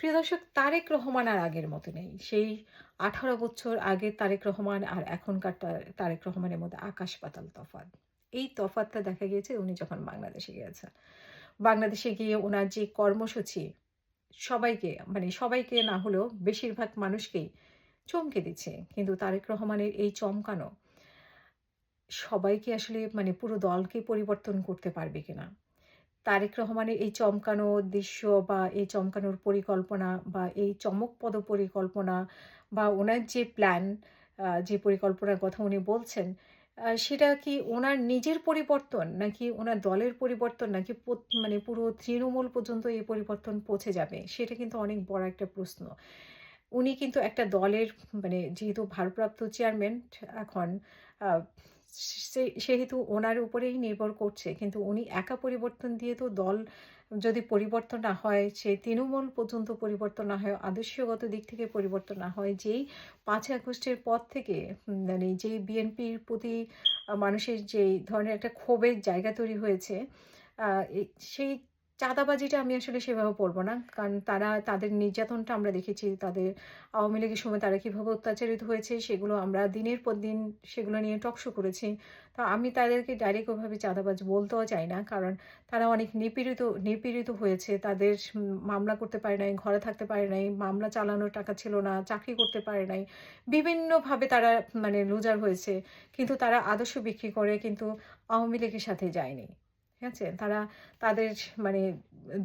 প্রিয় দর্শক, তারেক রহমান আর আগের মতো নেই। সেই আঠারো বছর আগে তারেক রহমান আর এখনকার তারেক রহমানের মধ্যে আকাশ পাতাল তফাৎ। এই তফাৎটা দেখা গিয়েছে উনি যখন বাংলাদেশে গিয়েছেন। বাংলাদেশে গিয়ে ওনার যে কর্মসূচি, সবাইকে মানে সবাইকে না হলেও বেশিরভাগ মানুষকেই চমকে দিচ্ছে। কিন্তু তারেক রহমানের এই চমকানো, সবাইকে আসলে মানে পুরো দলকে পরিবর্তন করতে পারবে কিনা? তারেক রহমানের এই চমকানো দৃশ্য বা এই চমকানোর পরিকল্পনা বা এই চমকপদ পরিকল্পনা বা ওনার যে প্ল্যান যে পরিকল্পনার কথা উনি বলছেন সেটা কি ওনার নিজের পরিবর্তন নাকি ওনার দলের পরিবর্তন নাকি মানে পুরো তৃণমূল পর্যন্ত এই পরিবর্তন পৌঁছে যাবে? সেটা কিন্তু অনেক বড় একটা প্রশ্ন। উনি কিন্তু একটা দলের মানে যেহেতু ভারপ্রাপ্ত চেয়ারম্যান এখন সেহেতু ওনার উপরেই নির্ভর করছে। কিন্তু উনি একা পরিবর্তন দিয়ে তো দল যদি পরিবর্তন না হয়, সে তৃণমূল পর্যন্ত পরিবর্তন না হয়, আদর্শগত দিক থেকে পরিবর্তন না হয়, যেই পাঁচই আগস্টের পর থেকে মানে যেই বিএনপির প্রতি মানুষের যেই ধরনের একটা ক্ষোভের জায়গা তৈরি হয়েছে সেই চাঁদাবাজিটা আমি আসলে সেভাবে বলব না। কারণ তারা, তাদের নির্যাতনটা আমরা দেখেছি, তাদের আওয়ামী লীগের সময় তারা কীভাবে অত্যাচারিত হয়েছে, সেগুলো আমরা দিনের পর দিন সেগুলো নিয়ে টকশো করেছি। তো আমি তাদেরকে ডাইরেক্ট ওইভাবে চাঁদাবাজ বলতেও চাই না, কারণ তারা অনেক নিপীড়িত নিপীড়িত হয়েছে। তাদের মামলা করতে পারে নাই, ঘরে থাকতে পারে নাই, মামলা চালানোর টাকা ছিল না, চাকরি করতে পারে নাই। বিভিন্নভাবে তারা মানে লুজার হয়েছে, কিন্তু তারা আদর্শ বিক্রি করে, কিন্তু আওয়ামী লীগের সাথে যায়নি। ঠিক আছে? তারা তাদের মানে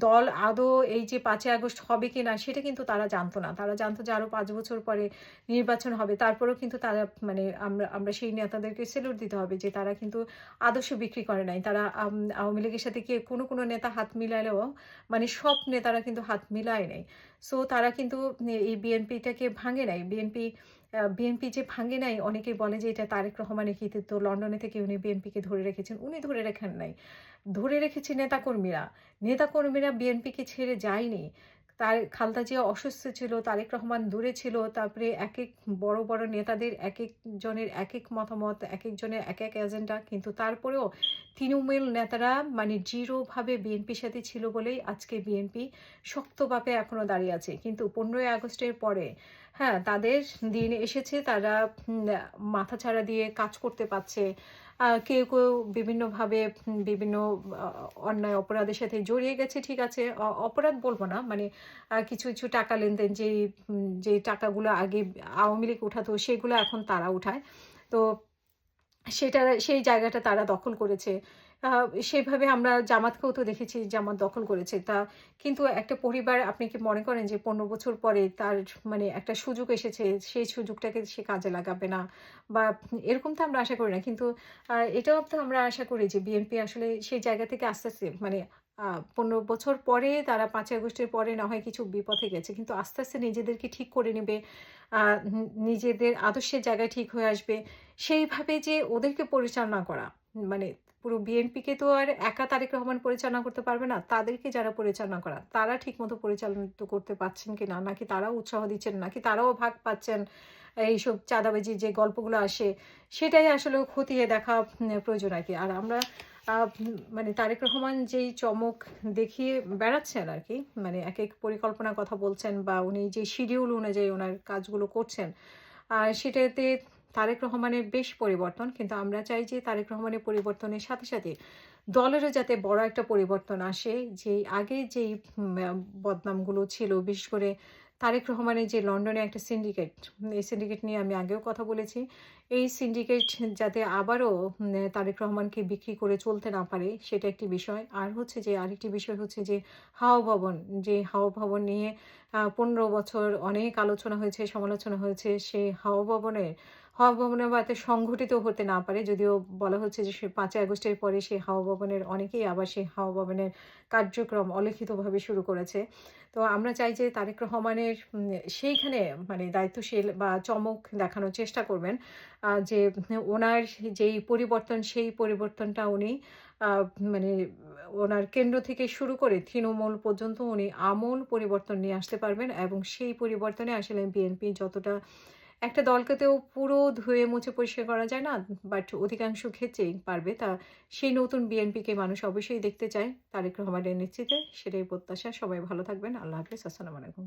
দল আদৌ এই যে পাঁচই আগস্ট হবে কি না সেটা কিন্তু তারা জানতো না। তারা জানতো যে আরও পাঁচ বছর পরে নির্বাচন হবে। তারপরেও কিন্তু তারা মানে আমরা আমরা সেই নেতাদেরকে সেলুট দিতে হবে যে তারা কিন্তু আদর্শ বিক্রি করে নাই। তারা আওয়ামী লীগের সাথে কি কোনো কোনো নেতা হাত মিলালেও মানে সব নেতারা কিন্তু হাত মিলায় নাই। সো তারা কিন্তু এই বিএনপিটাকে ভাঙে নাই। বিএনপি বিএনপি যে ভাঙে নাই অনেকেই বলে যে এটা তারেক রহমানের কৃতিত্ব। লন্ডনে থেকে উনি বিএনপিকে ধরে রেখেছেন। উনি ধরে রেখেন নাই। ধরে রেখেছে নেতাকর্মীরা নেতাকর্মীরা বিএনপিকে ছেড়ে যায়নি। তার খালদা জিয়া অসুস্থ ছিল, তারেক রহমান দূরে ছিল, তারপরে এক এক বড় বড় নেতাদের এক এক জনের এক এক মতামত, এক একজনের এক এক এজেন্ডা, কিন্তু তারপরেও তৃণমূল নেতারা মানে জিরোভাবে বিএনপির সাথে ছিল বলেই আজকে বিএনপি শক্তভাবে এখনও দাঁড়িয়ে আছে। কিন্তু পনেরোই আগস্টের পরে হ্যাঁ তাদের দিন এসেছে, তারা মাথা ছাড়া দিয়ে কাজ করতে পারছে। কেউ কেউ বিভিন্নভাবে বিভিন্ন অন্যায় অপরাধের সাথে জড়িয়ে গেছে, ঠিক আছে? অপরাধ বলব না মানে কিছু কিছু টাকা লেনদেন, যেই যে টাকাগুলো আগে আওয়ামী লীগ উঠাতো, সেগুলো এখন তারা উঠায়। তো সেটা, সেই জায়গাটা তারা দখল করেছে। সেভাবে আমরা জামাতকেও তো দেখেছি জামাত দখল করেছে। তা কিন্তু একটা পরিবার, আপনি কি মনে করেন যে পনেরো বছর পরে তার মানে একটা সুযোগ এসেছে, সেই সুযোগটাকে সে কাজে লাগাবে না? বা এরকম তো আমরা আশা করি না, কিন্তু এটাও তো আমরা আশা করি যে বিএনপি আসলে সেই জায়গা থেকে আস্তে আস্তে মানে পনেরো বছর পরে তারা পাঁচই আগস্টের পরে না হয় কিছু বিপথে গেছে, কিন্তু আস্তে আস্তে নিজেদেরকে ঠিক করে নেবে নিজেদের আদর্শের জায়গায় ঠিক হয়ে আসবে। সেইভাবে যে ওদেরকে পরিচালনা করা মানে পুরো বিএনপিকে তো আর একা তারেক রহমান পরিচালনা করতে পারবে না, তাদেরকে যারা পরিচালনা করা, তারা ঠিকমতো পরিচালিত করতে পারছেন কি না নাকি তারাও উৎসাহ দিচ্ছেন, নাকি তারাও ভাগ পাচ্ছেন, এইসব চাঁদাবাজি যে গল্পগুলো আসে, সেটাই আসলে খতিয়ে দেখা প্রয়োজন আর কি। আর আমরা মানে তারেক রহমান যেই চমক দেখিয়ে বেড়াচ্ছেন আর কি মানে এক এক পরিকল্পনার কথা বলছেন বা উনি যে শিডিউল অনুযায়ী ওনার কাজগুলো করছেন, আর সেটাতে তারেক রহমানের বেশ পরিবর্তন, কিন্তু আমরা চাই যে তারেক রহমানের পরিবর্তনের সাথে সাথে দলেরও যাতে বড় একটা পরিবর্তন আসে। যেই আগে যেই বদনামগুলো ছিল, বিশেষ করে তারেক রহমানের যে লন্ডনে একটা সিন্ডিকেট এই সিন্ডিকেট নিয়ে আমি আগেও কথা বলেছি, এই সিন্ডিকেট যাতে আবারও তারেক রহমানকে বিক্রি করে চলতে না পারে, সেটা একটি বিষয়। আর হচ্ছে যে, আরেকটি বিষয় হচ্ছে যে হাওয়া ভবন, যে হাওয়া ভবন নিয়ে পনেরো বছর অনেক আলোচনা হয়েছে, সমালোচনা হয়েছে সেই হাওয়া ভবনের হাওয়া ভবনের বাতে সংঘটিত হতে না পারে। যদিও বলা হচ্ছে যে সে পাঁচই আগস্টের পরে সেই হাওয়া ভবনের অনেকেই আবার সেই হাওয়া ভবনের কার্যক্রম অলিখিতভাবে শুরু করেছে। তো আমরা চাই যে তারেক রহমানের সেইখানে মানে দায়িত্বশীল বা চমক দেখানোর চেষ্টা করবেন যে ওনার যেই পরিবর্তন, সেই পরিবর্তনটা উনি মানে ওনার কেন্দ্র থেকে শুরু করে তৃণমূল পর্যন্ত উনি আমূল পরিবর্তন নিয়ে আসতে পারবেন এবং সেই পরিবর্তনে আসলে বিএনপি যতটা একটা দলকে তো পুরো ধুয়ে মুছে পরিষ্কার করা যায় না। বাট অধিকাংশ ক্ষেত্রেই পারবে। তা সেই নতুন বিএনপিকে মানুষ অবশ্যই দেখতে চায় তারেক রহমানের নেতৃত্বে। সেটাই প্রত্যাশা। সবাই ভালো থাকবেন। আল্লাহ হাফেজ। আসসালামু আলাইকুম।